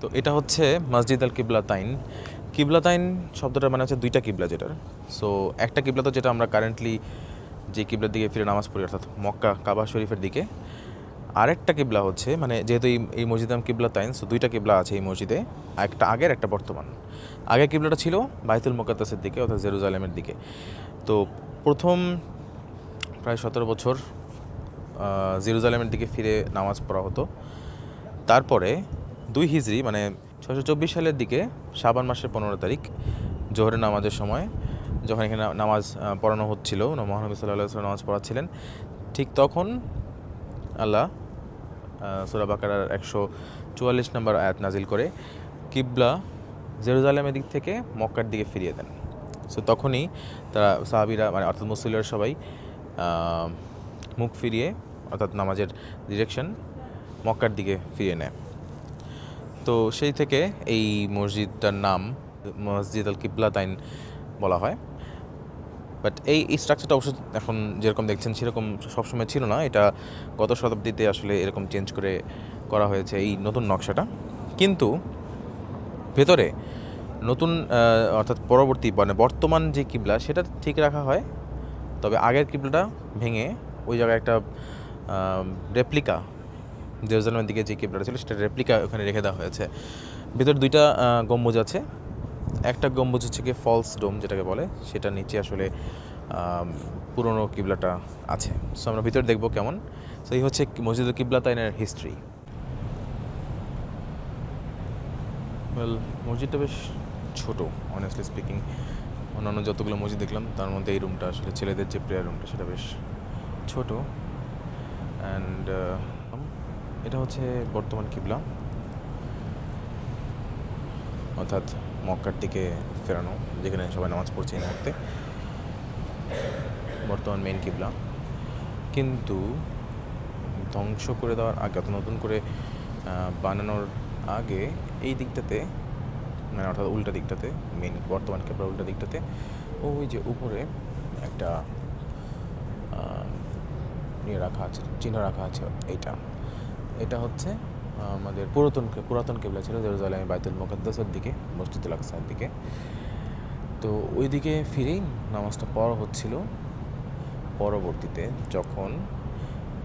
তো এটা হচ্ছে মসজিদ আল কিবলাতাইন কিবলাতাইন শব্দটা মানে হচ্ছে দুইটা কিবলা যেটার। সো একটা কিবলা তো যেটা আমরা কারেন্টলি যে কিবলার দিকে ফিরে নামাজ পড়ি, অর্থাৎ মক্কা, কাবা শরীফের দিকে। আরেকটা কিবলা হচ্ছে মানে যেহেতু এই এই মসজিদ নাম কিবলা তাইন সো দুইটা কিবলা আছে এই মসজিদে, একটা আগের, একটা বর্তমান। আগের কিবলাটা ছিল বাইতুল মোকাদ্দাসের দিকে, অর্থাৎ জেরুজালেমের দিকে। তো প্রথম প্রায় সতেরো বছর জেরুজালেমের দিকে ফিরে নামাজ পড়া হতো। তারপরে দুই হিজড়ি মানে ছশো চব্বিশ সালের দিকে, শাবান মাসের পনেরো তারিখ, জোহরের নামাজের সময়, যখন এখানে নামাজ পড়ানো হচ্ছিল মহানবী সাল্লাহ নামাজ পড়াচ্ছিলেন, ঠিক তখন আল্লাহ সুরা বাকারার একশো চুয়াল্লিশ নম্বর আয়াত নাজিল করে, কিবলা জেরুজালেমের দিক থেকে মক্কার দিকে ফিরিয়ে দেন। সো তখনই তারা সাহাবিরা মানে অর্থাৎ মুসলিমরা সবাই মুখ ফিরিয়ে, অর্থাৎ নামাজের ডিরেকশন মক্কার দিকে ফিরিয়ে নেয়। তো সেই থেকে এই মসজিদটার নাম মসজিদ আল কিবলাতাইন বলা হয়। বাট এই স্ট্রাকচারটা অবশ্য এখন যেরকম দেখছেন সেরকম সবসময় ছিল না। এটা গত শতাব্দীতে আসলে এরকম চেঞ্জ করে করা হয়েছে এই নতুন নকশাটা। কিন্তু ভেতরে নতুন অর্থাৎ পরবর্তী মানে বর্তমান যে কিবলা সেটা ঠিক রাখা হয়। তবে আগের কিবলাটা ভেঙে ওই জায়গায় একটা রেপ্লিকা জেরুজালেমের দিকে যে কিবলাটা ছিল সেটা রেপ্লিকা ওখানে রেখে দেওয়া হয়েছে। ভিতরে দুইটা গম্বুজ আছে। একটা গম্বুজ হচ্ছে গিয়ে ফলস ডোম যেটাকে বলে সেটা নিচে আসলে পুরনো কিবলাটা আছে। সো আমরা ভিতরে দেখব কেমন। সো এই হচ্ছে মসজিদুল কিবলা তাইনের হিস্ট্রি ওয়েল মসজিদটা বেশ ছোট অনেস্টলি স্পিকিং অন্যান্য যতগুলো মসজিদ দেখলাম, তার মধ্যে এই রুমটা আসলে ছেলেদের যে প্রেয়ার রুমটা সেটা বেশ ছোট। অ্যান্ড এটা হচ্ছে বর্তমান কিবলা। অর্থাৎ মক্কার দিকে ফেরানো, যেখানে সবাই নামাজ পড়ছে এই মুহূর্তে। বর্তমান মেন কিবলা। কিন্তু ধ্বংস করে দেওয়ার আগে, অর্থাৎ নতুন করে বানানোর আগে এই দিকটাতে মানে অর্থাৎ উল্টা দিকটাতে মেন বর্তমান কিবলা উল্টা দিকটাতে, ওই যে উপরে একটা নিয়ে রাখা আছে, চিহ্ন রাখা আছে এইটা। এটা হচ্ছে আমাদের পুরাতন পুরাতন কেবলা ছিল জেরুজালেম বাইতুল মুকাদ্দাসের দিকে মসজিদুল আকসার দিকে। তো ওই দিকে ফিরেই নামাজটা পড়া হচ্ছিল। পরবর্তীতে যখন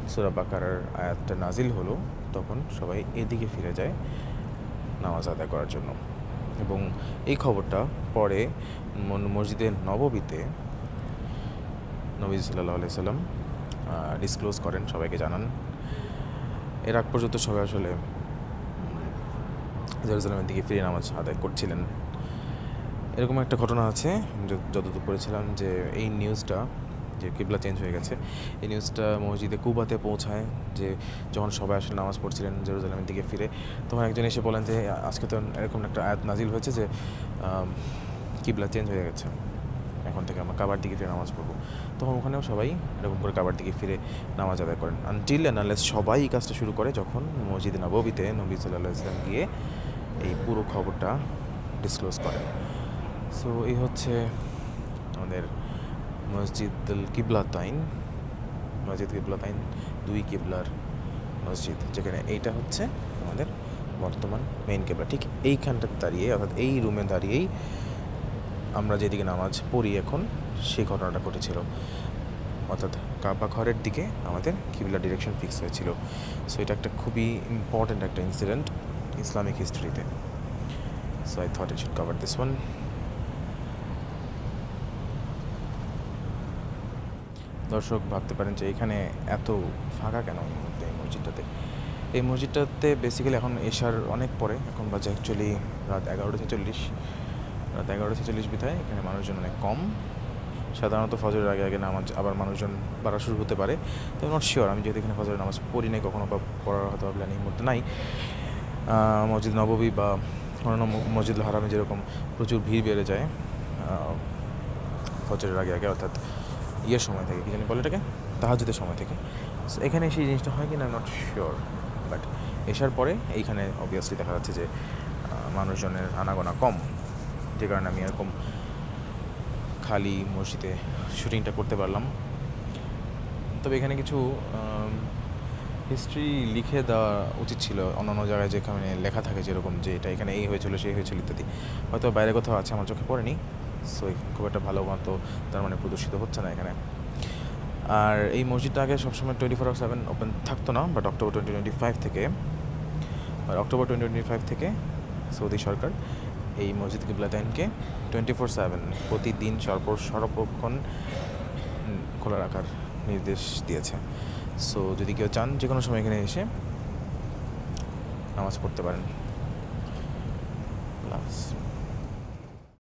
সুরা বাকারার আয়াতটা নাজিল হলো, তখন সবাই এদিকে ফিরে যায় নামাজ আদায় করার জন্য। এবং এই খবরটা পরে মন- মসজিদে নববীতে নবী সাল্লাহ আলাই সাল্লাম ডিসক্লোজ করেন, সবাইকে জানান। এর আগ পর্যন্ত সবাই আসলে জেরুজালেমের দিকে ফিরে নামাজ আদায় করছিলেন। এরকম একটা ঘটনা আছে যতদূর পড়েছিলাম, যে এই নিউজটা, যে কিবলা চেঞ্জ হয়ে গেছে, এই নিউজটা মসজিদে কুবাতে পৌঁছায়, যে যখন সবাই আসলে নামাজ পড়ছিলেন জেরুজালেমের দিকে ফিরে, তখন একজন এসে বলেন যে, আজকে তো এরকম একটা আয়াত নাজিল হয়েছে যে কিবলা চেঞ্জ হয়ে গেছে। এখন থেকে আমরা কাবার দিকে ফিরে নামাজ পড়ব। তখন ওখানেও সবাই এরকম করে কাবার দিকে ফিরে নামাজ আদায় করেন। আনটিল অ্যানালেস সবাই কাজটা শুরু করে, যখন মসজিদ নববীতে নবী সাল্লাহ ইসলাম গিয়ে এই পুরো খবরটা ডিসক্লোজ করেন। সো এই হচ্ছে আমাদের মসজিদ কিবলাতাইন। মসজিদ কিবলাতাইন দুই কিবলার মসজিদ, যেখানে এইটা হচ্ছে আমাদের বর্তমান মেইন কিবলা। ঠিক এইখানটা দাঁড়িয়ে, অর্থাৎ এই রুমে দাঁড়িয়েই আমরা যেদিকে নামাজ পড়ি এখন সেই ঘটনাটা ঘটেছিল। অর্থাৎ কাবা ঘরের দিকে আমাদের কিবলা ডিরেকশন ফিক্স হয়েছিল। সো এটা একটা খুবই ইম্পর্ট্যান্ট একটা incident Islamic হিস্ট্রিতে so I thought it should cover this one দর্শক, ভাবতে পারেন যে এখানে এত ফাঁকা কেন এই মুহূর্তে, এই মসজিদটাতে? এই মসজিদটাতে বেসিক্যালি এখন এশার অনেক পরে, এখন বাজে অ্যাকচুয়ালি রাত এগারোটা ছেচল্লিশ। রাত এগারোটা ছেচল্লিশ বিধায় এখানে মানুষজন অনেক কম। সাধারণত ফজরের আগে আগে নামাজ, আবার মানুষজন বাড়া শুরু হতে পারে। তো নট শিওর আমি যেহেতু এখানে ফজরের নামাজ পড়ি নাই, কখনো বা পড়ার হয়তো প্ল্যান এই মুহূর্তে নাই। মসজিদ নববী বা অন্যান্য মসজিদ হারামে যেরকম প্রচুর ভিড় বেড়ে যায় ফজরের আগে আগে, অর্থাৎ ইয়ের সময় থেকে, কী জানি বলে এটাকে? তাহাজুদের সময় থেকে। এখানে সেই জিনিসটা হয় কি না নট শিওর বাট এসার পরে এইখানে অবভিয়াসলি দেখা যাচ্ছে যে মানুষজনের আনাগোনা কম। যে কারণে আমি এরকম খালি মসজিদে শুটিংটা করতে পারলাম। তবে এখানে কিছু হিস্ট্রি লিখে দেওয়া উচিত ছিল। অন্যান্য জায়গায় যেখানে লেখা থাকে যেরকম যে এটা এখানে এই হয়েছিল, সেই হয়েছিল ইত্যাদি। হয়তো বাইরে কোথাও আছে, আমার চোখে পড়েনি। সো খুব একটা ভালো মতো তার মানে প্রদর্শিত হচ্ছে না এখানে। আর এই মসজিদটা আগে সবসময় টোয়েন্টি ফোর সেভেন ওপেন থাকতো না but October twenty twenty five থেকে, আর অক্টোবর টোয়েন্টি টোয়েন্টি ফাইভ থেকে সৌদি সরকার এই মসজিদ কিবলাতাইনকে টোয়েন্টি ফোর সেভেন প্রতিদিন সর্ব সর্বক্ষণ খোলা রাখার নির্দেশ দিয়েছে সো যদি কেউ চান যে কোনো সময় এখানে এসে নামাজ পড়তে পারেন।